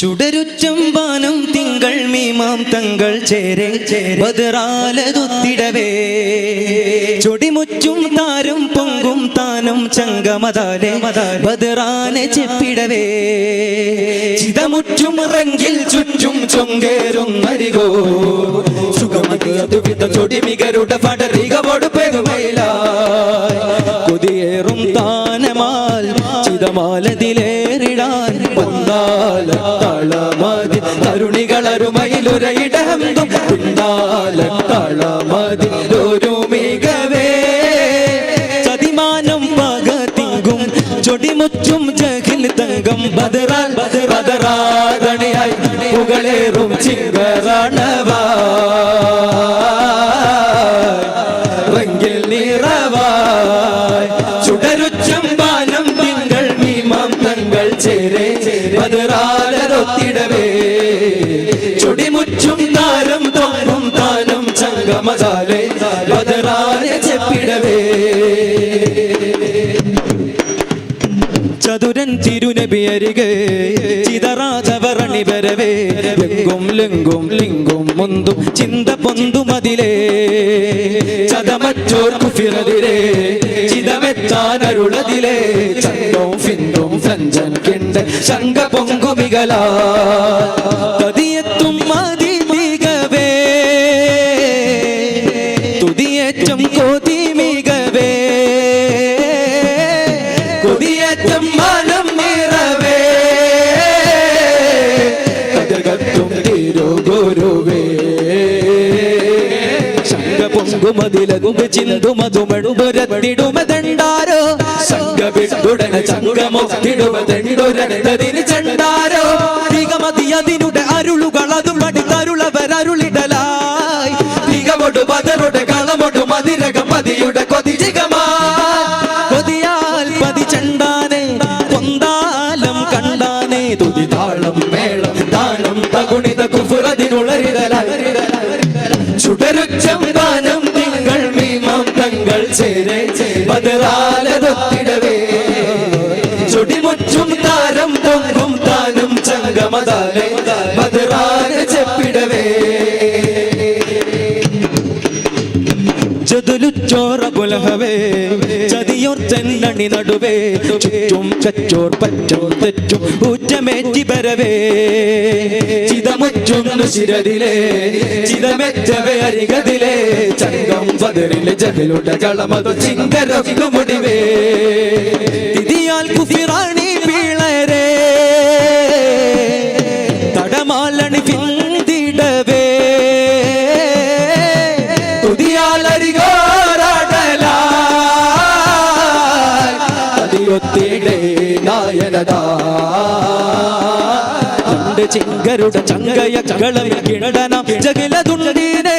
ചുടരുച്ചമ്പാനം തിങ്കൾ മീമാം തങ്കൾ ചേരെ ബദറാലതുത്തിടവേ. ചൊടിമുറ്റും താരും പൊങ്കും താനും ചങ്കമതാലെ ബദറാനെ ചെപ്പിടവേ. ചിതമുറ്റും റങ്കിൽ ചുറ്റും ചൊങ്കേറും അരികോ. സുഖമതിയതുവിധ ചൊടിമികരുടെ പടരികവോട് ചിതമാലതിലേറിടാൻ വന്നാല തളമതി തരുണികളരുമയിലൊരയിടം പിന്നാല തളമതി ഒരു മികവേ ചതിമാനം പകതിങ്കും ചൊടിമുറ്റും ജഹിൽ തങ്കം ബദറാൽ ബദറാതണിയായി പുകളേറും ചിങ്കരണവാ ചങ്കമതാലെ ബദറാലെ ചെപ്പിടവേ. ചതുരൻ തിരുനബി അരികെ ചിതറാചവറണി വരവേ. ലിംഗും ലിംഗും ലിംഗും മുന്തും ചിന്ത പൊന്തുമതിലേ ചതമറ്റോർക്കു കുഫിറതിലേ ചിതമെത്താനരുളതിലേ ചന്തവും ഫിന്തും സഞ്ചൻ കിണ്ട് ശങ്ക പൊങ്കുമികല ശങ്ക പൊങ്കുമതിലകുമ്പ് ചിന്തുമതുമടുപുരത്തിടുമതണ്ടാരോ ശങ്ക വിട്ടുടന ചങ്കമൊത്തിടുമതണ്ടൊരതിന് ചണ്ടാരോ? തികമതി അതിനുടെ അരുളുകൾ അതും പഠിത്തരുളവരരുളിടലായി തികമൊടു പതറുടെ കളമൊടു മതിരക പതിയുടെ കൊതിജികമാ കൊതിയാൽ പതി ചണ്ടാനെ കൊന്താലം കണ്ടാനെ തുതി താളം മേളം താളം തകുണിത കുഫുറതിനുളരിടലായി. ചുടരുച്ചം തങ്ങൾ ചേരെ ബദറാലതൊത്തിടവേ ചുടിമുറ്റും താരം പൊങ്കും താനും ചങ്കമതാലെ. ബദറാല ചെപ്പിടവേ. ചതുലുച്ചോറ പുലഹവേ ചെല്ലണി നടുവേ? ചുറ്റും ചച്ചോർ പച്ചോർ തെറ്റും ഊറ്റമേറ്റി വരവേ. ചിതമുറ്റൊന്ന് ശിരതിലേ ചിതമെച്ചവേ അരികതിലേ. ചങ്കം പതിരിലെ ജഗലുടെ കളമതു ചിങ്കരൊക്കു മുടിവേ. ഇതിയാൽ കുഫിറാണി പിളരേ അതിയൊത്തിടെ നായനതാ. കണ്ട് ചിങ്കരുടെ ചങ്കയ ചകളമി കിണടനം ജഗലതുണ്ടീനെ.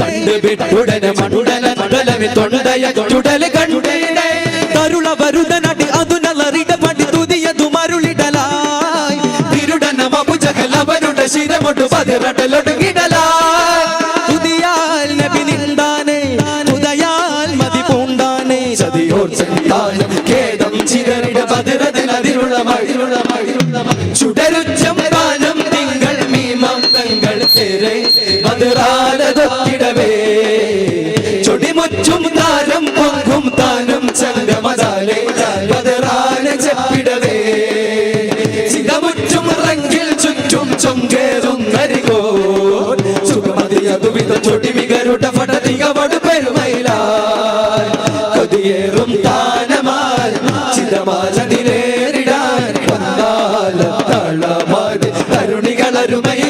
കണ്ട് വിട്ടുടനെ മണുടന മടലമി തൊണ്ടയ ചുടല കണ്ടുടീനെ തരുള വരുതനടി അതു നല്ലറിട പടി തുതിയതു മരുളിടലായി. തിരുടന മബു ജഗലവരുടെ ശിരമൊട്ടു പതിറടലൊടുങ്ങിടലായി ചുടരുച്ചം പാനം തിങ്കൾ മീമം തങ്ങൾ ചേരെ മധുരാലതൊത്തിടവേ ചൊടിമുറ്റും താരം പൊങ്കും താനും ചങ്കമതാലെ മധുരാല ചെപ്പിടവേ. ചിതമുറ്റും റങ്കിൽ ചുറ്റും ചൊങ്കേറും നരികോ സുഖമതിയതുവിധ ചൊടിമികരുടെ ഫടതികവട്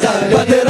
যায়